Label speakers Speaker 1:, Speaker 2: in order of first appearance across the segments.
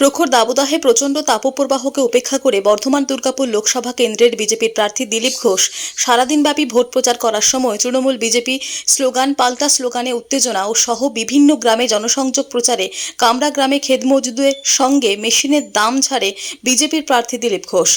Speaker 1: প্রখর দাবদাহে প্রচণ্ড তাপপ্রবাহকে উপেক্ষা করে বর্ধমান দুর্গাপুর লোকসভা কেন্দ্রের বিজেপির প্রার্থী দিলীপ ঘোষ সারাদিনব্যাপী ভোট প্রচার করার সময় তৃণমূল বিজেপি স্লোগান, পাল্টা স্লোগানে উত্তেজনা ও সহ বিভিন্ন গ্রামে জনসংযোগ প্রচারে কামরা গ্রামে খেদ মজুদের সঙ্গে মেশিনের দাম ছাড়ে বিজেপির প্রার্থী দিলীপ ঘোষ।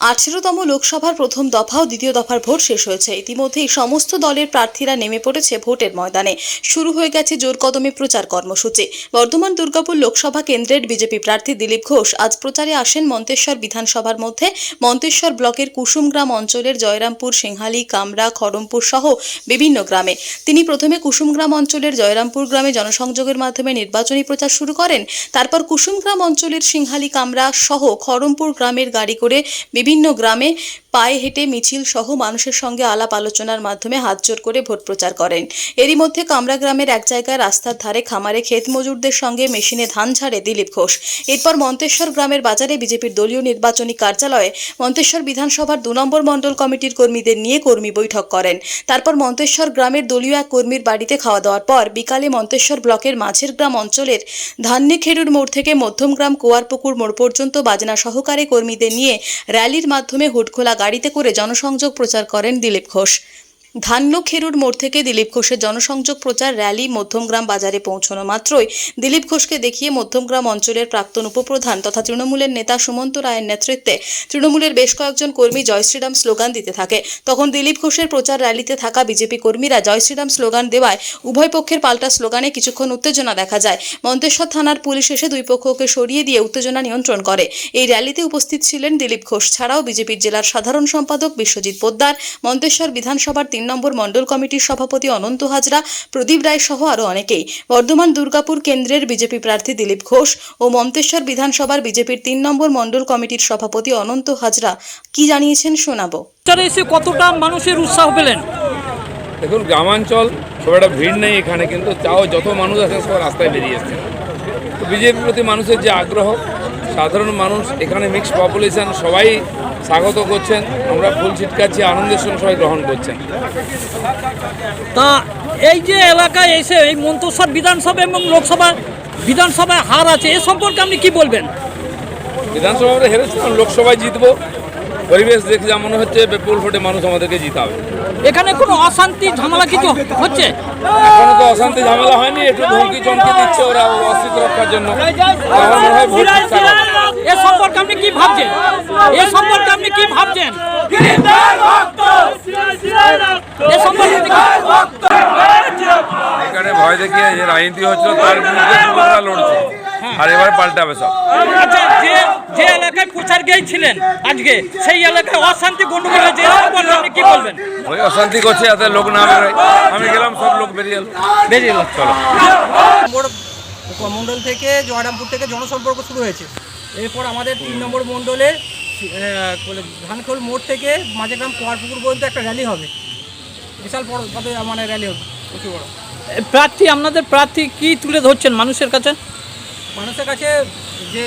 Speaker 1: আঠেরোতম লোকসভার প্রথম দফা ও দ্বিতীয় দফার ভোট শেষ হয়েছে। ইতিমধ্যেই সমস্ত দলের প্রার্থীরা নেমে পড়েছে ভোটের ময়দানে। শুরু হয়ে গেছে জোর কদমে প্রচার কর্মসূচি। বর্ধমান দুর্গাপুর লোকসভা কেন্দ্রের বিজেপি প্রার্থী দিলীপ ঘোষ আজ প্রচারে আসেন মন্তেশ্বর বিধানসভার মধ্যে। মন্তেশ্বর ব্লকের কুসুমগ্রাম অঞ্চলের জয়রামপুর, সিংহালি, কামরা, খড়মপুর সহ বিভিন্ন গ্রামে। তিনি প্রথমে কুসুমগ্রাম অঞ্চলের জয়রামপুর গ্রামে জনসংযোগের মাধ্যমে নির্বাচনী প্রচার শুরু করেন। তারপর কুসুমগ্রাম অঞ্চলের সিংহালি, কামরা সহ খড়মপুর গ্রামের গাড়ি করে বিভিন্ন গ্রামে পায়ে হেঁটে মিছিল সহ মানুষের সঙ্গে আলাপ আলোচনার মাধ্যমে হাতজোর করে ভোট প্রচার করেন। এরই মধ্যে কামরা গ্রামের এক জায়গায় রাস্তার ধারে খামারে ক্ষেত মজুরদের সঙ্গে মেশিনে ধান ছাড়ে দিলীপ ঘোষ। এরপর মন্তেশ্বর গ্রামের বাজারে বিজেপির দলীয় নির্বাচনী কার্যালয়ে মন্তেশ্বর বিধানসভার দু নম্বর মণ্ডল কমিটির কর্মীদের নিয়ে কর্মী বৈঠক করেন। তারপর মন্তেশ্বর গ্রামের দলীয় এক কর্মীর বাড়িতে খাওয়া দাওয়ার পর বিকালে মন্তেশ্বর ব্লকের মাঝের গ্রাম অঞ্চলের ধান্যখেরুর মোড় থেকে মধ্যমগ্রাম কোয়ারপুকুর মোড় পর্যন্ত বাজনা সহকারে কর্মীদের নিয়ে র্যালির মাধ্যমে হুটখোলা গাড়িতে করে জনসংযোগ প্রচার করেন দিলীপ ঘোষ। ধান্য খেরুর মোড় থেকে দিলীপ ঘোষের জনসংযোগ প্রচার র্যালি মধ্যমগ্রাম বাজারে পৌঁছানো মাত্রই দিলীপ ঘোষকে দেখিয়ে মধ্যমগ্রাম অঞ্চলের প্রাক্তন উপপ্রধান তথা তৃণমূলের নেতা সুমন্ত রায়ের নেতৃত্বে তৃণমূলের বেশ কয়েকজন কর্মী জয় শ্রীরাম স্লোগান দিতে থাকে। তখন দিলীপ ঘোষের প্রচার র্যালিতে থাকা বিজেপি কর্মীরা জয় শ্রীরাম স্লোগান দেওয়ায় উভয় পক্ষের পাল্টা স্লোগানে কিছুক্ষণ উত্তেজনা দেখা যায়। মন্তেশ্বর থানার পুলিশ এসে দুই পক্ষকে সরিয়ে দিয়ে উত্তেজনা নিয়ন্ত্রণ করে। এই র্যালিতে উপস্থিত ছিলেন দিলীপ ঘোষ ছাড়াও বিজেপির জেলার সাধারণ সম্পাদক বিশ্বজিৎ পোদ্দার, মন্তেশ্বর বিধানসভার তিন নম্বর মণ্ডল কমিটির সভাপতি অনন্ত হাজরা প্রদীপ রায় সহ আরও অনেকেই। বর্ধমান দুর্গাপুর কেন্দ্রের বিজেপি প্রার্থী দিলীপ ঘোষ ও মন্তেশ্বর বিধানসভার বিজেপির তিন নম্বর মণ্ডল কমিটির সভাপতি অনন্ত হাজরা। কি জানিয়েছেন শোনাবো।
Speaker 2: এসে কতটা মানুষের উৎসাহ পেলেন?
Speaker 3: দেখুন গ্রামাঞ্চল খুব একটা ভিড় নেই এখানে কিন্তু তাও যত মানুষ আছে সব রাস্তায় বেরিয়ে এসছে। তো বিজেপির প্রতি মানুষের যে আগ্রহ সাধারণ মানুষ এখানে মিক্সড পপুলেশন সবাই স্বাগত করছেন। আমরা ফুল ছিটকাচ্ছি আনন্দের সঙ্গে সবাই গ্রহণ করছেন।
Speaker 2: তা এই যে এলাকায় এসে এই মন্তসর বিধানসভা এবং লোকসভা বিধানসভায় হার আছে এ সম্পর্কে আপনি কি বলবেন?
Speaker 3: বিধানসভা আমরা হেরেছিলাম লোকসভায় জিতবো। পরিবেশ দেখে যা মনে হচ্ছে বিপুল ভোটে মানুষ আমাদেরকে জিতাবে।
Speaker 2: এখানে কোনো অশান্তি ঝামেলা কিছু হচ্ছে?
Speaker 3: এখনও তো অশান্তি ঝামেলা হয়নি একটু ধমকি চমকি দিচ্ছে ওরা অস্তিত্ব রক্ষার জন্য। আমার মনে হয় ভোট।
Speaker 2: এ সম্পর্কে আপনি কি ভাবছেন? এ সম্পর্কে আপনি কি ভাবছেন?
Speaker 3: এখানে ভয় দেখিয়ে যে রাজনীতি হচ্ছিল তার বিরুদ্ধে লড়ছে। আর এবার পাল্টাবে সব।
Speaker 2: আচ্ছা যে যে এলাকায় প্রচার গিয়েছিলেন আজকে সেই এলাকায় অশান্তি গন্ডগোল হয়েছে আপনি কি বলবেন?
Speaker 3: ওই অশান্তি করছে যাতে লোক না বেরোয়। আমি গেলাম সব লোক বেরিয়ে এলো।
Speaker 2: বেরিয়ে এলো।
Speaker 3: চলো।
Speaker 4: মণ্ডল থেকে জয়রামপুর থেকে জনসম্পর্ক শুরু হয়েছে। এরপর আমাদের তিন নম্বর মণ্ডলে ধানখোল মোড় থেকে মাঝেগ্রাম কোয়ারপুকুর পর্যন্ত একটা র্যালি হবে। বিশাল বড় মানে র্যালি হবে প্রচুর বড়।
Speaker 2: প্রার্থী আপনাদের প্রার্থী কি তুলে ধরছেন মানুষের কাছে?
Speaker 4: মানুষের কাছে যে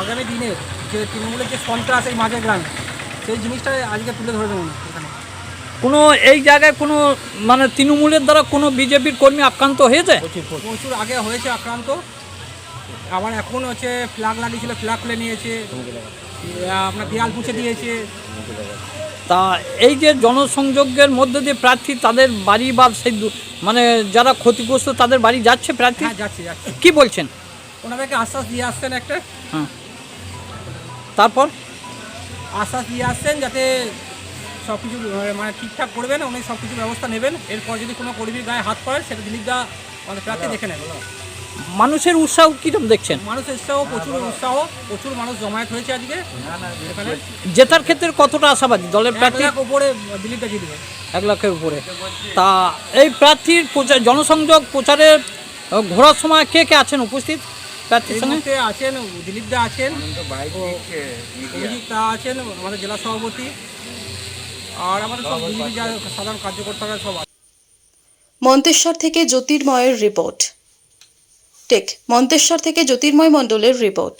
Speaker 4: আগামী দিনে যে তৃণমূলের যে সন্ত্রাস এই মাঝের গ্রামে সেই জিনিসটা আজকে তুলে ধরবে মনে এখানে।
Speaker 2: কোনো এই জায়গায় কোনো মানে তৃণমূলের দ্বারা কোনো বিজেপির কর্মী আক্রান্ত হয়েছে?
Speaker 4: প্রচুর আগে হয়েছে আক্রান্ত। আবার এখন হচ্ছে ফ্ল্যাগ লাগিয়েছিল ফ্ল্যাগ খুলে নিয়েছে। আপনার দেয়াল মুছে দিয়েছে।
Speaker 2: তা এই যে জনসংযোগের মধ্যে দিয়ে প্রার্থী তাদের বাড়ি বা সেই মানে যারা ক্ষতিগ্রস্ত তাদের বাড়ি যাচ্ছে প্রার্থী?
Speaker 4: হ্যাঁ যাচ্ছে যাচ্ছে।
Speaker 2: কি বলছেন?
Speaker 4: ওনাদেরকে আশ্বাস দিয়ে আসছেন একটা।
Speaker 2: হ্যাঁ। তারপর?
Speaker 4: আশ্বাস দিয়ে আসছেন যাতে সব কিছু মানে ঠিকঠাক করবেন উনি সব কিছু ব্যবস্থা নেবেন। এরপর যদি কোনো কর্মীর গায়ে হাত পড়ে সেটা দিলীপ দা আমাদের প্রার্থী দেখে নেবে
Speaker 2: মানুষের উৎসাহ কীরকম দেখছেন?
Speaker 4: মানুষের উৎসাহ প্রচুর উৎসাহ প্রচুর মানুষ জমায়েত হয়েছে আজকে।
Speaker 2: জেতার ক্ষেত্রে কতটা আশাবাদী? দলের প্রার্থী
Speaker 4: উপরে দিলীপ দা জিতবে।
Speaker 2: এক লাখের উপরে। তা এই প্রার্থীর প্রচার জনসংযোগ প্রচারের আহ, ঘোরার সময় কে কে আছেন উপস্থিত প্রার্থীর সঙ্গে?
Speaker 4: আছেন দিলীপ দা আছেন অভিজিৎ দা আছেন আমাদের জেলা সভাপতি। আর আমাদের সব সাধারণ কার্যকর্তারা সব
Speaker 1: মন্তেশ্বর থেকে জ্যোতির্ময়ের রিপোর্ট। টেক মন্তেশ্বর থেকে জ্যোতির্ময় মণ্ডলের রিপোর্ট।